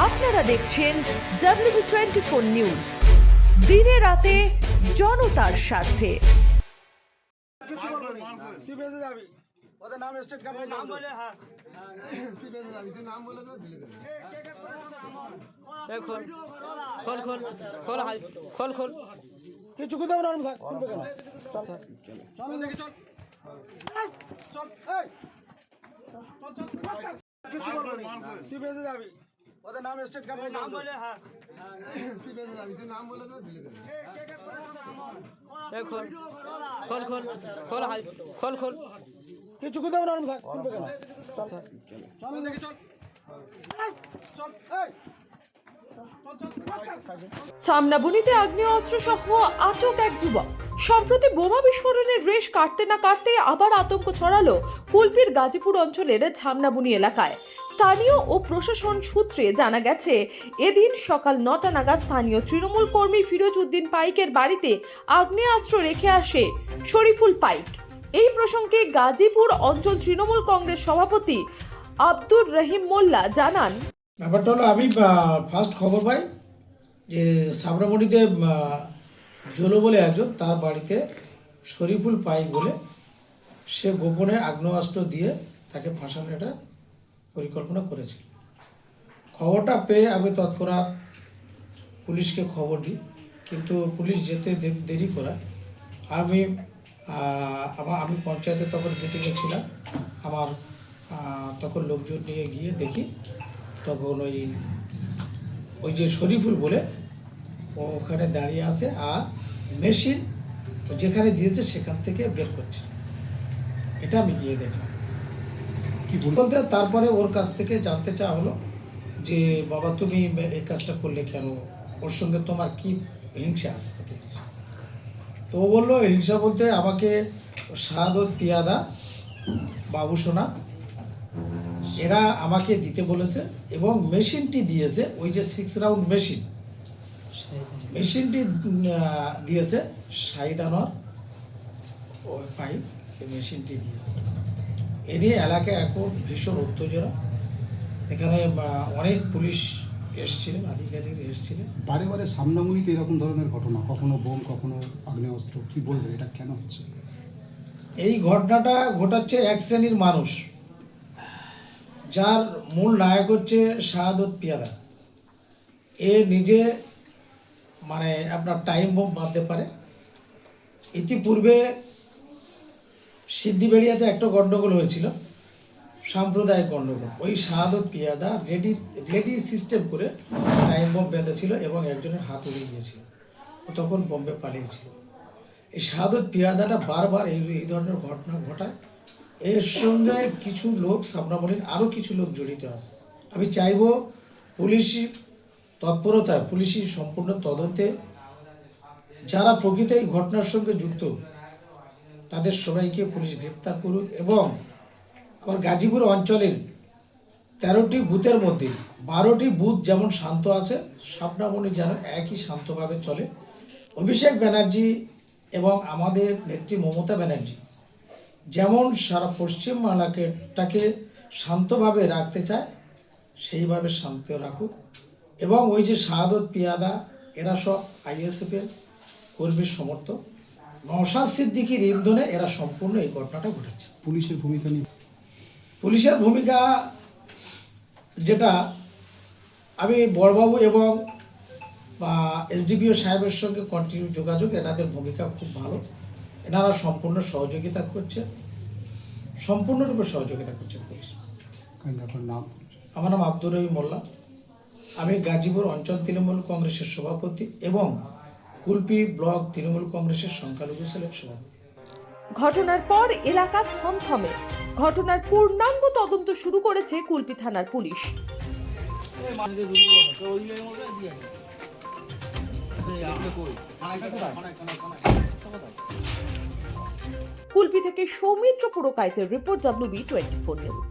দেখছেন W twenty four news দিনে রাতে জনতার স্বার্থে। কিছু না? তুই বেঁচে যাবি। ওদের নাম স্টেট কাপড় নাম বলে তুই বেঁচে যাবি। তুই নাম বলে তো দিলে দেবে এই খোল খোল খোল খোল খোল খোল। কিছু কোথাও আমরা থাক চল। চল দেখি চল। চল। এই। কিছু বলব না? তুই বেঁচে যাবি। ওদের নাম স্টেট কাপড় নাম বলে তুই বেঁচে যাবি? তুই নাম বলে তো? দিলে খোল। খোল খোল খোল খোল খোল কিছু কোথাও থাক চল। চল দেখি চল। চল এই। সামনাবুনিতে আগ্নেয়াস্ত্র সহ আটক এক যুবক। সম্প্রতি বোমা বিস্ফোরণের রেশ কাটতে না কাটতে আবার আতঙ্ক ছড়ালো কুলপির গাজীপুর অঞ্চলের ছামনাবুনি এলাকায়। স্থানীয় ও প্রশাসন সূত্রে জানা গেছে, এদিন সকাল নটা নাগাদ স্থানীয় তৃণমূল কর্মী ফিরোজ উদ্দিন পাইকের বাড়িতে আগ্নেয়াস্ত্র রেখে আসে শরীফুল পাইক। এই প্রসঙ্গে গাজীপুর অঞ্চল তৃণমূল কংগ্রেস সভাপতি আব্দুর রহিম মোল্লা জানান, ব্যাপারটা হলো আমি ফার্স্ট খবর পাই যে সাবরামণিতে জলো বলে একজন তার বাড়িতে শরীফুল পাইক বলে সে গোপনে আগ্নেয়াস্ত্র দিয়ে তাকে ফাঁসানোর একটা পরিকল্পনা করেছিল। খবরটা পেয়ে আমি তৎক্ষণাৎ পুলিশকে খবর দিই, কিন্তু পুলিশ যেতে দেরি করায় আমি আমার আমি পঞ্চায়েতে তখন মিটিংয়ে ছিলাম। আমার তখন লোকজন নিয়ে গিয়ে দেখি তখন ওই ওই যে শরীফুল বলে ওখানে দাঁড়িয়ে আছে আর মেশিন যেখানে দিয়েছে সেখান থেকে বের করছে। এটা আমি গিয়ে দেখলাম। কি বলতে তারপরে ওর কাছ থেকে জানতে চাওয়া হলো যে বাবা তুমি এই কাজটা করলে কেন? ওর সঙ্গে তোমার কি হিংসা আছে? প্রতিহিংসা তো ও বলল হিংসা বলতে আমাকে শাহাদত পিয়াদা বাবু সোনা এরা আমাকে দিতে বলেছে এবং মেশিনটি দিয়েছে ওই যে সিক্স রাউন্ড মেশিন মেশিনটি দিয়েছে শাহিদ আনোয়ার। ওই পাইপ এই মেশিনটি দিয়েছে। এ নিয়ে এলাকায় এখন ভীষণ উত্তেজনা। এখানে অনেক পুলিশ এসছিলেন আধিকারিক এসছিলেন। বারে বারে সামনামুনিতে এরকম ধরনের ঘটনা কখনো বোম কখনো আগ্নেয়াস্ত্র কি বলবে এটা কেন হচ্ছে? এই ঘটনাটা ঘটাচ্ছে এক শ্রেণির মানুষ যার মূল নায়ক হচ্ছে শাহাদত পিয়াদা এ নিজে মানে আপনার টাইম বোম বাঁধতে পারে। ইতিপূর্বে সিদ্ধিবেড়িয়াতে একটা গণ্ডগোল হয়েছিল, সাম্প্রদায়িক গণ্ডগোল ওই Shahadat Piyada ready ready system করে টাইম বোম বেঁধেছিল এবং একজনের হাত উড়ে গিয়েছিল ও তখন বোম্বে পালিয়েছিল। এই শাহাদত পিয়াদাটা বারবার এই এই ধরনের ঘটনা ঘটায়। এর সঙ্গে কিছু লোক সামনামণির আরও কিছু লোক জড়িত আছে। আমি চাইব পুলিশি তৎপরতায় পুলিশি সম্পূর্ণ তদন্তে যারা প্রকৃত এই ঘটনার সঙ্গে যুক্ত, তাদের সবাইকে পুলিশ গ্রেপ্তার করুক এবং আমার গাজীপুর অঞ্চলের তেরোটি বুথের মধ্যে বারোটি বুথ যেমন শান্ত আছে, সাপনামণি যেন একই শান্তভাবে চলে। অভিষেক ব্যানার্জি এবং আমাদের নেত্রী মমতা ব্যানার্জি যেমন সারা পশ্চিম বাংলাকেটাকে শান্তভাবে রাখতে চায়, সেইভাবে শান্ত রাখুক। এবং ওই যে শাহাদত পিয়াদা এরা সব আইএসএফের কর্মীর সমর্থক। নওশাদ সিদ্দিকির ইন্ধনে এরা সম্পূর্ণ এই ঘটনাটা ঘটেছে। পুলিশের ভূমিকা নিয়ে? পুলিশের ভূমিকা যেটা আমি বড়বাবু এবং বা এসডিপিও সাহেবের সঙ্গে কন্টিনিউ যোগাযোগ এনাদের ভূমিকা খুব ভালো। এনারা সম্পূর্ণ সহযোগিতা করছে। সম্পূর্ণরূপে সহযোগিতা করছে পুলিশ। নাম? আমার নাম আব্দুর রহিম মোল্লা। আমি গাজীপুর অঞ্চল তৃণমূল কংগ্রেসের সভাপতি এবং কুলপি ব্লক তৃণমূল কংগ্রেসের সংখ্যালঘু সেলের সভাপতি। ঘটনার পর এলাকা থমথমে। ঘটনার পূর্ণাঙ্গ তদন্ত শুরু করেছে কুলপি থানার পুলিশ। কুলপি থেকে Soumitra পুরকাইতের report WB twenty four news